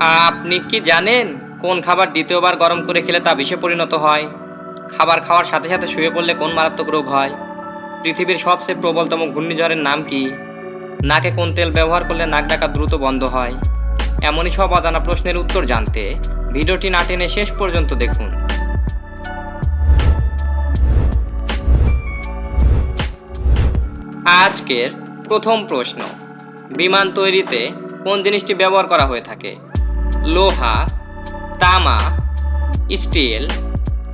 আপনি কি জানেন কোন খাবার দ্বিতীয়বার গরম করে খেলে তা বিষে পরিণত হয়? খাবার খাওয়ার সাথে সাথে শুয়ে পড়লে কোন মারাত্মক রোগ হয়? পৃথিবীর সবচেয়ে প্রবলতম ঘূর্ণিঝড়ের নাম কি? নাকে কোন তেল ব্যবহার করলে নাক ডাকা দ্রুত বন্ধ হয়? এমনই সব অজানা প্রশ্নের উত্তর জানতে ভিডিওটি না টেনে শেষ পর্যন্ত দেখুন। আজকের প্রথম প্রশ্ন, বিমান তৈরিতে কোন জিনিসটি ব্যবহার করা হয়ে থাকে? লোহা, তামা, স্টিল,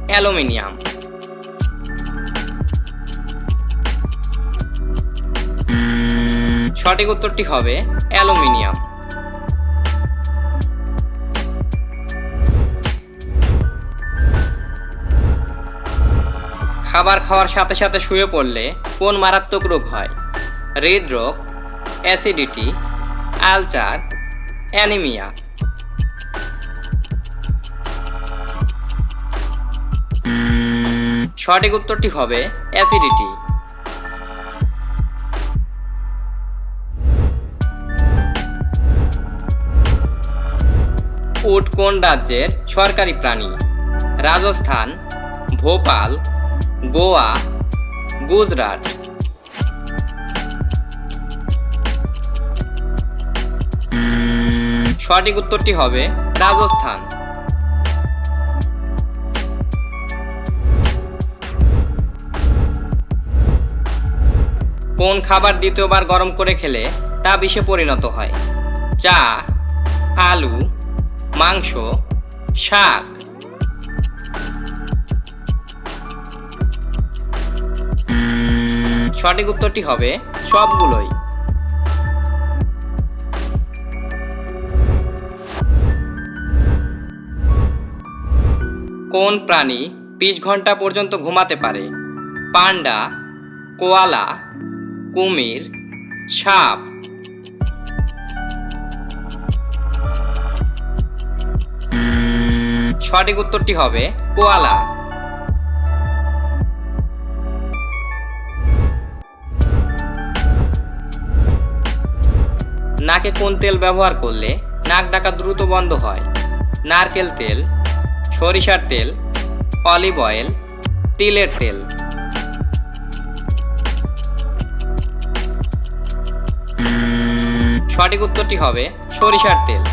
অ্যালুমিনিয়াম। সঠিক উত্তরটি হবে অ্যালুমিনিয়াম। খাবার খাওয়ার সাথে সাথে শুয়ে পড়লে কোন মারাত্মক রোগ হয়? হৃদরোগ, অ্যাসিডিটি আলচার অ্যানিমিয়া। সঠিক উত্তরটি হবে অ্যাসিডিটি। উট কোন রাজ্যের সরকারি প্রাণী? রাজস্থান, ভোপাল, গোয়া, গুজরাট। সঠিক উত্তরটি হবে রাজস্থান। কোন খাবার দ্বিতীয়বার গরম করে খেলে তা বিষে পরিণত হয়? চা, আলু, মাংস, শাক। সঠিক উত্তরটি হবে সবগুলোই। কোন প্রাণী বিশ ঘণ্টা পর্যন্ত ঘুমাতে পারে? পান্ডা, কোয়ালা কুমির, সাপ। সঠিক উত্তরটি হবে কোয়ালা। নাকে কোন তেল ব্যবহার করলে নাক ডাকা দ্রুত বন্ধ হয়? নারকেল তেল, সরিষার তেল, অলিভ অয়েল, তিলের তেল। সঠিক উত্তরটি হবে সরিষার তেল।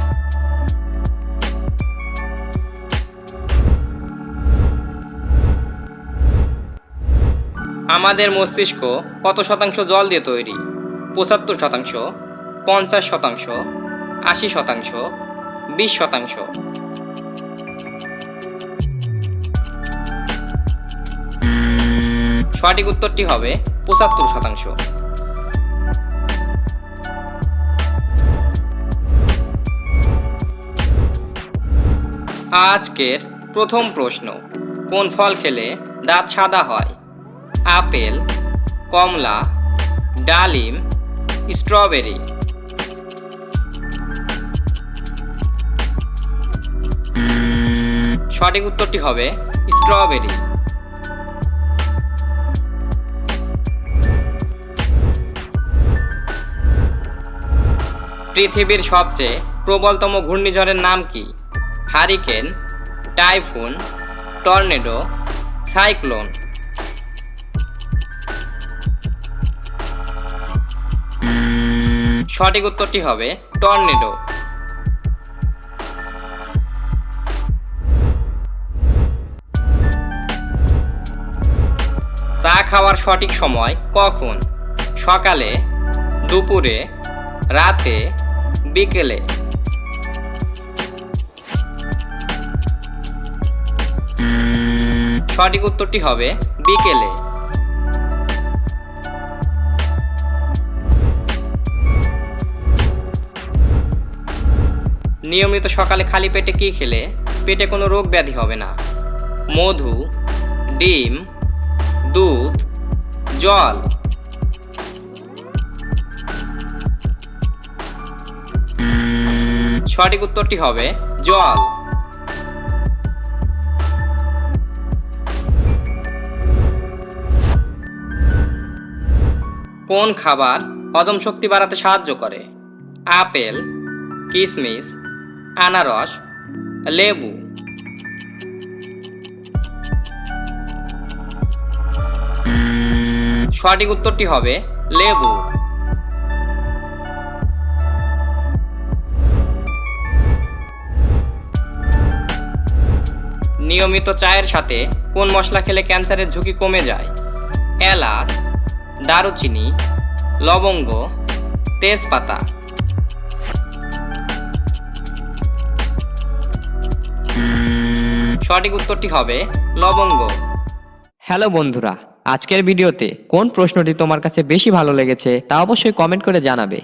আমাদের মস্তিষ্ক কত শতাংশ জল দিয়ে তৈরি? পঁচাত্তর শতাংশ, পঞ্চাশ শতাংশ, আশি শতাংশ, বিশ শতাংশ। সঠিক উত্তরটি হবে পঁচাত্তর শতাংশ। আজকের প্রথম প্রশ্ন, কোন ফল খেলে দাঁত সাদা হয়? আপেল, কমলা, ডালিম, স্ট্রবেরি। সঠিক উত্তরটি হবে স্ট্রবেরি। পৃথিবীর সবচেয়ে প্রবলতম ঘূর্ণিঝড়ের নাম কি? Hurricane, typhoon, tornado, cyclone. সঠিক উত্তরটি হবে টর্নেডো। চা খাওয়ার সঠিক সময় কখন? সকালে, দুপুরে, রাতে, বিকেলে। সঠিক উত্তরটি হবে বিকেলে। নিয়মিত সকালে খালি পেটে কি খেলে? পেটে কোনো রোগ ব্যাধি হবে না। মধু, ডিম, দুধ, জল। সঠিক উত্তরটি হবে জল। কোন খাবার হজম শক্তি বাড়াতে সাহায্য করে? আপেল কিশমিশ আনারস, লেবু। সঠিক উত্তরটি হবে লেবু। নিয়মিত চায়ের সাথে কোন মশলা খেলে ক্যান্সারের ঝুঁকি কমে যায়? এলাচ দারুচিনি, লবঙ্গ, তেজপাতা। সঠিক উত্তরটি হবে লবঙ্গ। হ্যালো বন্ধুরা, আজকের ভিডিওতে কোন প্রশ্নটি তোমার কাছে বেশি ভালো লেগেছে তা অবশ্যই কমেন্ট করে জানাবে।